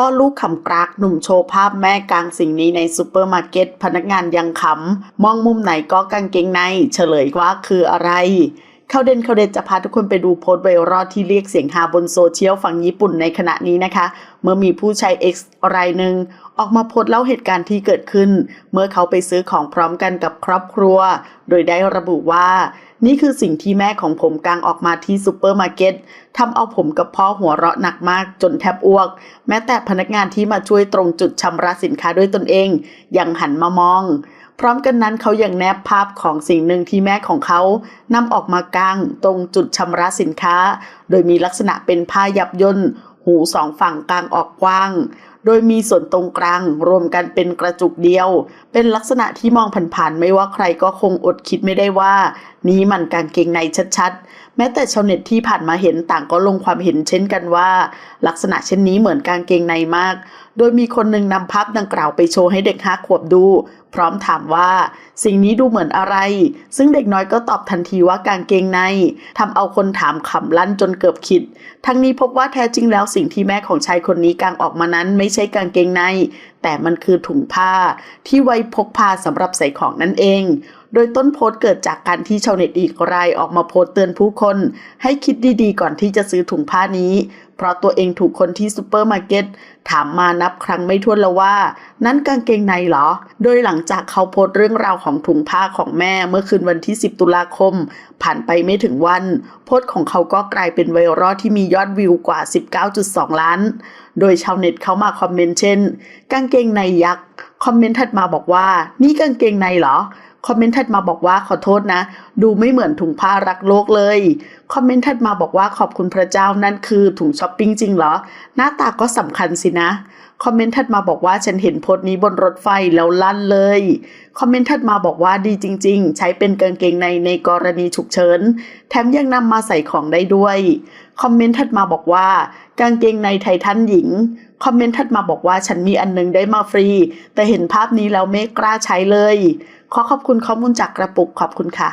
พ่อลูกขำกรากหนุ่มโชว์ภาพแม่กลางสิ่งนี้ในซูเปอร์มาร์เก็ตพนักงานยังขำ มองมุมไหนก็กางเกงใน เฉลยว่าคืออะไร เข้าเด่นเข้าเด่นจะพาทุกคนไปดูโพสต์ไวรัลที่เรียกเสียงฮาบนโซเชียลฝั่งญี่ปุ่นในขณะนี้นะคะ เมื่อมีผู้ใช้ X รายหนึ่งออกมาโพสต์เล่าเหตุการณ์ที่เกิดขึ้น เมื่อเขาไปซื้อของพร้อมกันกับครอบครัว โดยได้ระบุว่า นี่คือสิ่งที่แม่ของผมกางออกมาที่ซูเปอร์มาร์เก็ตทำเอาผมกับพ่อหัวเราะหนักมากจนแทบอ้วก แม้แต่พนักงานที่มาช่วยตรงจุดชำระสินค้าด้วยตนเอง ยังหันมามอง พร้อมกันนั้นเขายังแนบภาพของสิ่งหนึ่งที่แม่ของเขานำออกมากางตรงจุดชำระสินค้า โดยมีลักษณะเป็นผ้ายับย่นหูสองฝั่งกลางออกกว้าง โดยมีส่วนตรงกลางรวมกันเป็นกระจุกเดียว เป็นลักษณะที่มองผ่านๆไม่ว่าใครก็คงอดคิดไม่ได้ว่า นี้มันกางเกงในชัดๆ แม้แต่ชาวเน็ตที่ผ่านมาเห็นต่างก็ลงความเห็นเช่นกันว่า ลักษณะเช่นนี้เหมือนกางเกงในมาก โดยมีคนหนึ่งนำภาพดังกล่าวไปโชว์ให้เด็กห้าขวบดูพร้อมถามว่า สิ่งนี้ดูเหมือนอะไร ซึ่งเด็กน้อยก็ตอบทันทีว่ากางเกงในทำเอาคนถามขำลั่นจนเกือบคิด ทั้งนี้พบว่าแท้จริงแล้วสิ่งที่แม่ของชายคนนี้กางออกมานั้นไม่ใช่กางเกงในแต่มันคือถุงผ้าที่ไว้พกพาสำหรับใส่ของนั่นเอง โดยต้นโพสต์เกิดจากการที่ชาวเน็ตอีกรายออกมาโพสต์เตือนผู้คน ให้คิดดีๆ ก่อนที่จะซื้อถุงผ้านี้ เพราะตัวเองถูกคนที่ซูเปอร์มาร์เก็ตถามมานับครั้งไม่ถ้วนแล้วว่า นั้นกางเกงในเหรอ โดยหลังจากเขาโพสต์เรื่องราวของถุงผ้าของแม่เมื่อคืนวันที่ 10 ตุลาคม ผ่านไปไม่ถึงวัน โพสต์ของเขาก็กลายเป็นไวรัลที่มียอดวิวกว่า 19.2 ล้านโดยชาวเน็ตเข้ามาคอมเมนต์เช่น กางเกงในยักษ์ คอมเมนต์ถัดมาบอกว่า นี่กางเกงในเหรอ คอมเมนต์ถัดมาบอกว่าขอโทษนะ ดูไม่เหมือนถุงผ้ารักโลกเลย คอมเมนต์ถัดมาบอกว่าขอบคุณพระเจ้านั่นคือถุงช้อปปิ้งจริงเหรอ หน้าตาก็สำคัญสินะ คอมเมนต์ถัดมาบอกว่าฉันเห็นโพสต์นี้บนรถไฟแล้วลั่นเลย คอมเมนต์ถัดมาบอกว่าดีจริง ๆ ใช้เป็นกางเกงในในกรณีฉุกเฉิน แถมยังนำมาใส่ของได้ด้วย คอมเมนต์ถัดมาบอกว่า กางเกงในไททันหญิงคอมเมนต์ถัดมาบอกว่าฉันมีอันนึงได้มาฟรี แต่เห็นภาพนี้แล้วไม่กล้าใช้เลย ขอขอบคุณข้อมูลจากกระปุกขอบคุณค่ะ